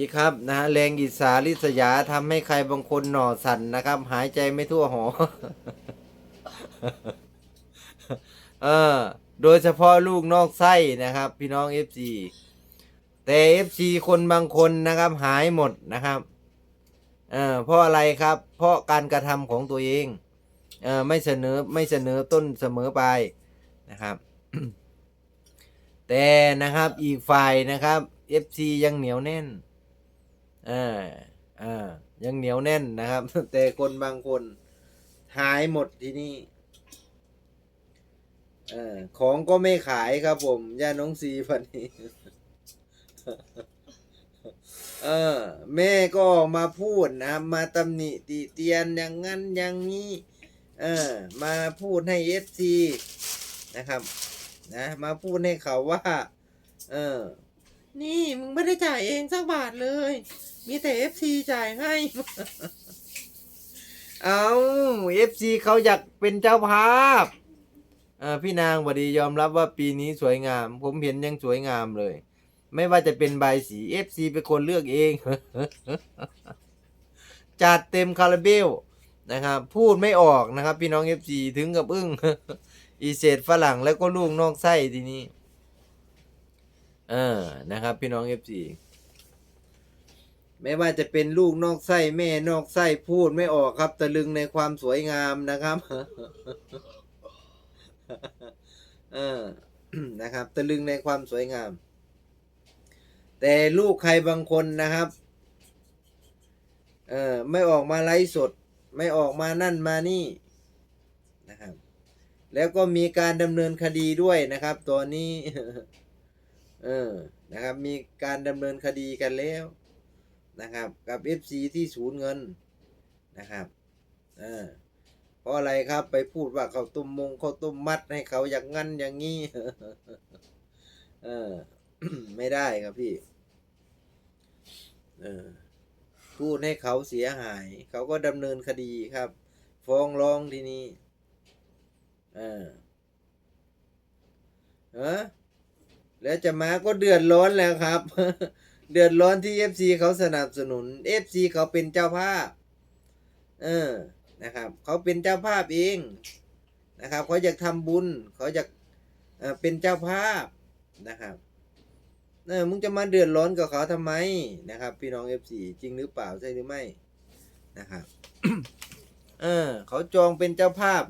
ดีครับนะฮะแรงอิสาลิษยาทำให้ใครบางคนหน่อสั่นนะครับ หายใจไม่ทั่วหอ เออ โดยเฉพาะลูกนอกไส้นะครับ พี่น้อง FC แต่ FC คนบางคนนะครับ หายหมดนะครับ เออเพราะอะไรครับ เพราะการกระทำของตัวเอง เออไม่เสนอไม่เสนอต้นเสมอไปนะครับ แต่นะครับอีกฝ่ายนะครับ FC ยังเหนียวแน่น อ่าอ่ายังเหนียวแน่นนะครับ แต่คนบางคนหายหมดที่นี่เออของก็ไม่ขายครับผมย่าน้องซีพันนี้เออ แม่ก็มาพูดนะ มาตำหนิติเตียนอย่างนั้นอย่างนี้ เออ มาพูดให้เอฟซีนะครับ นะ มาพูดให้เขาว่า เออ นี่มึงไม่ได้จ่ายเองสักบาทเลย มีแต่เอฟซีจ่ายให้ เอาเอฟซีเขาอยากเป็นเจ้าภาพพี่นางบดียอมรับว่าปีนี้สวยงาม ผมเห็นยังสวยงามเลย ไม่ว่าจะเป็นใบสีเอฟซีเป็นคนเลือกเอง จัดเต็มคาราเบลนะครับ พูดไม่ออกนะครับ พี่น้องเอฟซีถึงกับอึ้งอีเศษฝรั่งแล้วก็ลูกนอกไส้ทีนี้ เออนะครับ พี่น้องเอฟซี ไม่ว่าจะเป็นลูกนอกไส้แม่นอกไส้พูดไม่ออกครับ ตะลึงในความสวยงามนะครับ เออนะครับ ตะลึงในความสวยงาม แต่ลูกใครบางคนนะครับ เออไม่ออกมาไลฟ์สด ไม่ออกมานั่นมานี่นะครับ แล้วก็มีการดำเนินคดีด้วยนะครับ ตัวนี้ เออนะครับ มีการดำเนินคดีกันแล้ว นะครับ กับ FC ที่ศูนย์เงินนะครับเออเพราะอะไรครับไปพูดว่าเขาตุ้มมงเขาตุ้มมัดให้เขาอย่างงั้นอย่างนี้เออไม่ได้ครับพี่ เออพูดให้เขาเสียหาย เขาก็ดำเนินคดีครับ ฟ้องร้องทีนี้เออเออแล้วจะมาก็เดือดร้อนแล้วครับ เดือดร้อนที่ FC เขาสนับสนุน FC เขาเป็นเจ้าภาพ เออ นะครับ เขาเป็นเจ้าภาพเองนะครับเขาอยากทำบุญเขาอยากเออเป็นเจ้าภาพนะครับเออมึงจะมาเดือดร้อนกับเขาทำไมนะครับ พี่น้อง FC จริงหรือเปล่าใช่หรือไม่นะครับเออเขาจองเป็นเจ้าภาพ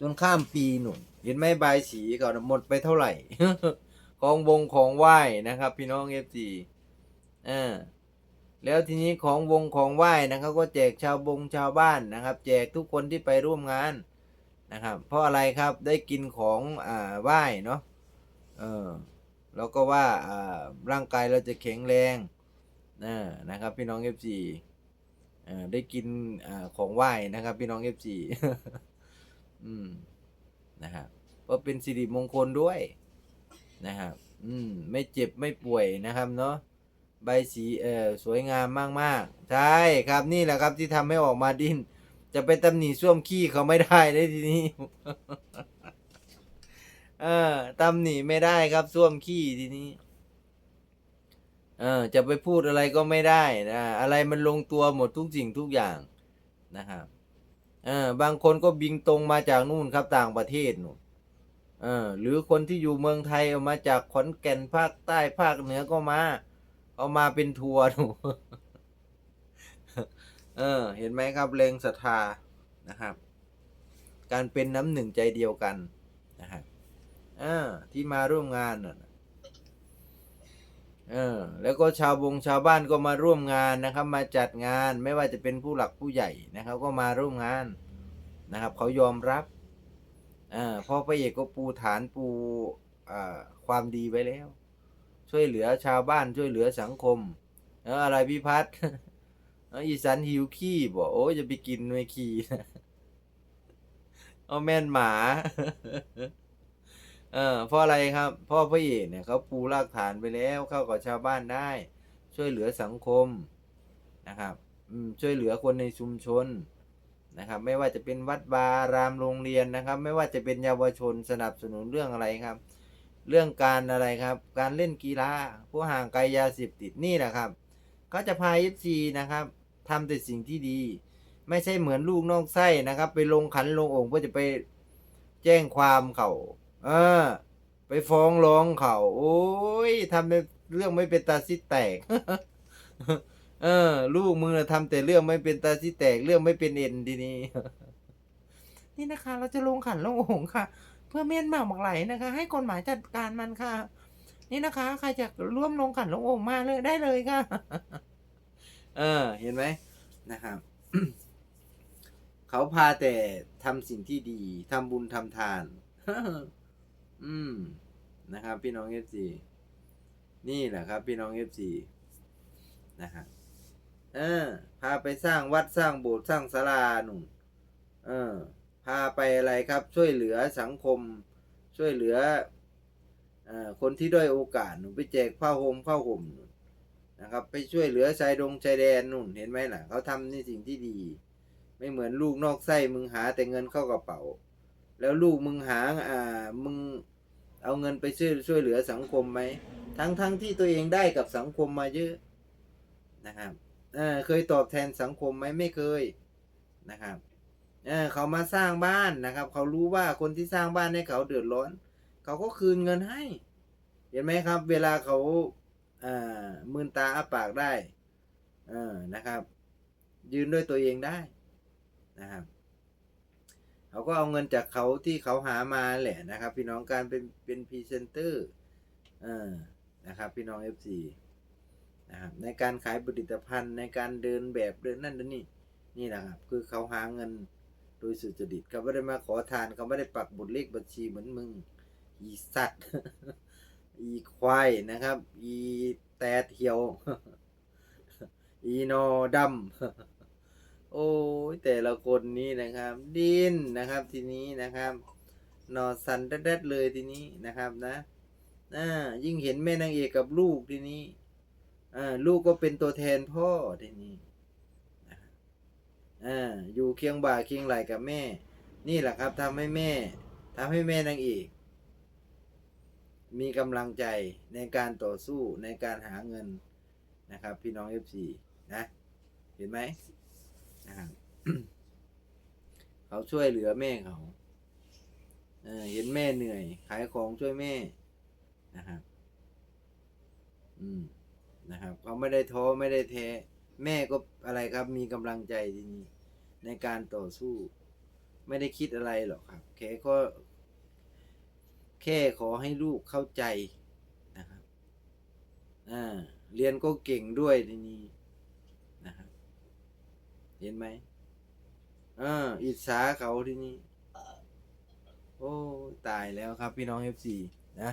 จนข้ามปีหนุนเห็นไหมใบายสีก่อนหมดไปเท่าไหร่ ของวงของไหว้นะครับ พี่น้องเอฟซีอ่าแล้วทีนี้ของวงของไหว้นะครับก็แจกชาวบงชาวบ้านนะครับ แจกทุกคนที่ไปร่วมงานนะครับ เพราะอะไรครับได้กินของอ่าไหว้เนาะเออแล้วก็ว่าอ่าร่างกายเราจะแข็งแรงอ่านะครับพี่น้องเอฟซีอ่าได้กินอ่าของไหว้นะครับ พี่น้องเอฟซีอืมนะครับก็เป็นสิริมงคลด้วย นะครับ อืม ไม่เจ็บไม่ป่วยนะครับเนาะ ใบสีเออสวยงามมากๆ ใช่ครับนี่แหละครับที่ทำให้ออกมาดิ้น จะไปตำหนิส้วมขี้เขาไม่ได้เลยทีนี้ เออตำหนิไม่ได้ครับส้วมขี้ทีนี้ เออ จะไปพูดอะไรก็ไม่ได้นะอะไรมันลงตัวหมดทุกสิ่งทุกอย่างนะครับ เออบางคนก็บิงตรงมาจากนู่นครับต่างประเทศนู่น เออหรือคนที่อยู่เมืองไทยเอามาจากขอนแก่นภาคใต้ภาคเหนือก็มา เอามาเป็นทัวร์หนูเออ เห็นไหมครับแรงศรัทธานะครับ การเป็นน้ำหนึ่งใจเดียวกันนะครับเออที่มาร่วมงานน่ะเออแล้วก็ชาวบงชาวบ้านก็มาร่วมงานนะครับ มาจัดงานไม่ว่าจะเป็นผู้หลักผู้ใหญ่นะครับ ก็มาร่วมงานนะครับ เขายอมรับ อ่าเพราะพระเอกก็ปูฐานปูอ่าความดีไว้แล้ว ช่วยเหลือชาวบ้านช่วยเหลือสังคมเอออะไรพิพัฒน์อออีสันหิวขี้บอกโอ้จะไปกินไม่ขี้นะเอาแม่นหมาเออเพราะอะไรครับพราะพระเอกเนี่ยเขาปูรากฐานไปแล้วเข้ากับชาวบ้านได้ ช่วยเหลือสังคมนะครับ อืมช่วยเหลือคนในชุมชน นะครับ ไม่ว่าจะเป็นวัดบารามโรงเรียนนะครับ ไม่ว่าจะเป็นเยาวชนสนับสนุนเรื่องอะไรครับ เรื่องการอะไรครับ การเล่นกีฬาผู้ห่างไกลยาเสพติดนี่แหละครับเขาจะพา FC นะครับทำแต่สิ่งที่ดี ไม่ใช่เหมือนลูกนอกไส้นะครับ ไปลงขันลงองค์เพื่อจะไปแจ้งความเขาเออ ไปฟ้องร้องเขา โอ้ยทำเป็นเรื่องไม่เป็นตาซิแตก เออ ลูกมึงนะทำแต่เรื่องไม่เป็นตาซิแตกเรื่องไม่เป็นเอ็นทีนี้นี่นะคะ เราจะลงขันลงโอ่งค่ะ เพื่อเมียนหมากหมากไหลนะคะ ให้กฎหมายจัดการมันค่ะ นี่นะคะ ใครจะร่วมลงขันลงโอ่งมาเลยได้เลยค่ะ เออ เห็นไหมนะครับเขาพาแต่ทำสิ่งที่ดีทำบุญทำทาน อืมนะครับ พี่น้องเอฟซีนี่แหละครับ พี่น้องเอฟซีนะครับ เออ พาไปสร้างวัดสร้างโบสถ์สร้างศาลาหนุ่มเออ พาไปอะไรครับ ช่วยเหลือสังคม ช่วยเหลือเอ่อคนที่ด้อยโอกาสหนูไปแจกผ้าห่มผ้าห่มนะครับ ไปช่วยเหลือชายดงชายแดนนู่นเห็นไหมล่ะเขาทำในสิ่งที่ดี ไม่เหมือนลูกนอกไส้มึงหาแต่เงินเข้ากระเป๋า แล้วลูกมึงหาอ่ามึงเอาเงินไปช่วยช่วยเหลือสังคมไหมทั้งทั้งที่ตัวเองได้กับสังคมมาเยอะนะครับ เออเคยตอบแทนสังคมไหมไม่เคยนะครับเออเขามาสร้างบ้านนะครับ เขารู้ว่าคนที่สร้างบ้านให้เขาเดือดร้อน เขาก็คืนเงินให้ เห็นไหมครับ เวลาเขาอ่ามืนตาอ้าปากได้เออนะครับ ยืนด้วยตัวเองได้นะครับเขาก็เอาเงินจากเขาที่เขาหามาแหละนะครับ พี่น้องการเป็นเป็นพรีเซนเตอร์เออนะครับ พี่น้อง FC นะครับในการขายผลิตภัณฑ์ในการเดินแบบเดินนั่นเดินนี่นี่แหละครับคือเขาหาเงินโดยสุจริตเขาไม่ได้มาขอทานเขาไม่ได้ปักบุตรเลขบัญชีเหมือนมึงอีสัตว์อีควายนะครับ อีแตดเหี่ยว อีนอดำโอ้ยแต่ละคนนี้นะครับ ดินนะครับทีนี้นะครับนอสันแดดเลยทีนี้นะครับนะอ่ายิ่งเห็นแม่นางเอกกับลูกทีนี้ ลูกก็เป็นตัวแทนพ่อทีนี้ออยู่เคียงบ่าเคียงไหลกับแม่ นี่แหละครับทำให้แม่ทำให้แม่นางเอกมีกำลังใจในการต่อสู้ในการหาเงินนะครับ พี่น้อง FC นะเห็นไหมนะครับเขาช่วยเหลือแม่เขาเเห็นแม่เหนื่อย ขายของช่วยแม่นะครับอืม นะครับเขาไม่ได้ท้อไม่ได้แท้แม่ก็อะไรครับ มีกำลังใจทีนี้ในการต่อสู้ ไม่ได้คิดอะไรหรอกครับแค่ก็ แค่ขอให้ลูกเข้าใจนะครับอ่าเรียนก็เก่งด้วยทีนี้นะครับเห็นไหมอ่าอิจฉาเขาทีนี้ โอ้ ตายแล้วครับพี่น้อง FC นะ